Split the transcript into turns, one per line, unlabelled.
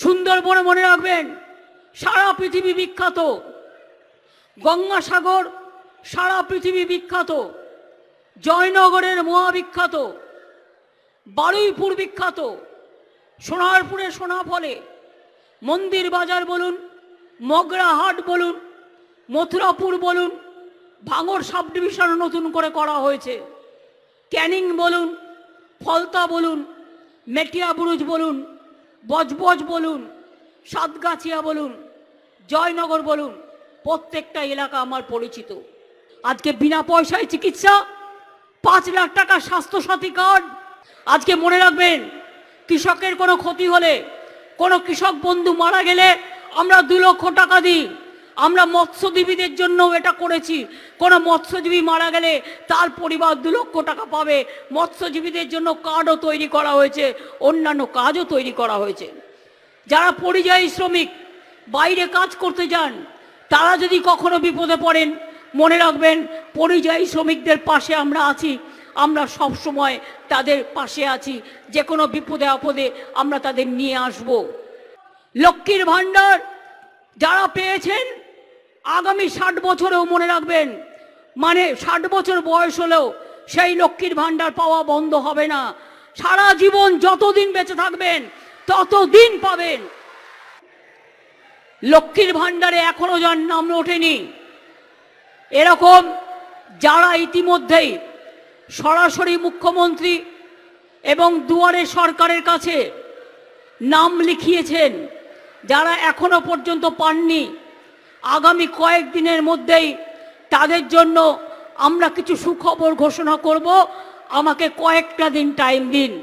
সুন্দরবনে মনে রাখবেন, সারা পৃথিবী বিখ্যাত। গঙ্গাসাগর, সারা পৃথিবী বিখ্যাত। জয়নগরের মহাবিখ্যাত। বারুইপুর বিখ্যাত। সোনারপুরে সোনা ফলে। মন্দির বাজার বলুন মগরাহাট বলুন, মথুরাপুর বলুন, ভাঙর সাব ডিভিশন নতুন করে করা হয়েছে। ক্যানিং বলুন, ফলতা বলুন মেটিয়া বুরুজ বলুন বজবজ বলুন, সাতগাছিয়া বলুন, জয়নগর বলুন, প্রত্যেকটা এলাকা আমার পরিচিত। আজকে বিনা পয়সায় চিকিৎসা, পাঁচ লাখ টাকা স্বাস্থ্যসাথী কার্ড। আজকে মনে রাখবেন, কৃষকের কোনো ক্ষতি হলে, কোনো কৃষক বন্ধু মারা গেলে আমরা দু লক্ষ টাকা দিই। আমরা মৎস্যজীবীদের জন্য এটা করেছি। কোনো মৎস্যজীবী মারা গেলে তার পরিবার দু লক্ষ টাকা পাবে। মৎস্যজীবীদের জন্য কার্ডও তৈরি করা হয়েছে, অন্যান্য কাজও তৈরি করা হয়েছে। যারা পরিযায়ী শ্রমিক, বাইরে কাজ করতে যান, তারা যদি কখনো বিপদে পড়েন, মনে রাখবেন পরিযায়ী শ্রমিকদের পাশে আমরা আছি। আমরা সব সময় তাদের পাশে আছি। যে কোনো বিপদে আপদে আমরা তাদের নিয়ে আসব। লক্ষ্মীর ভাণ্ডার যারা পেয়েছেন আগামী ষাট বছরেও মনে রাখবেন। মানে ষাট বছর বয়স হলেও সেই লক্ষ্মীর ভাণ্ডার পাওয়া বন্ধ হবে না। সারা জীবন যতদিন বেঁচে থাকবেন, ততদিন পাবেন। লক্ষ্মীর ভাণ্ডারে এখনও যার নাম ওঠেনি। এরকম যারা ইতিমধ্যেই সরাসরি মুখ্যমন্ত্রী এবং দুয়ারে সরকারের কাছে নাম লিখিয়েছেন, যারা এখনও পর্যন্ত পাননি আগামী কয়েকদিনের মধ্যেই তাদের জন্য আমরা কিছু সুখবর ঘোষণা করব। আমাকে কয়েকটা দিন টাইম দিন।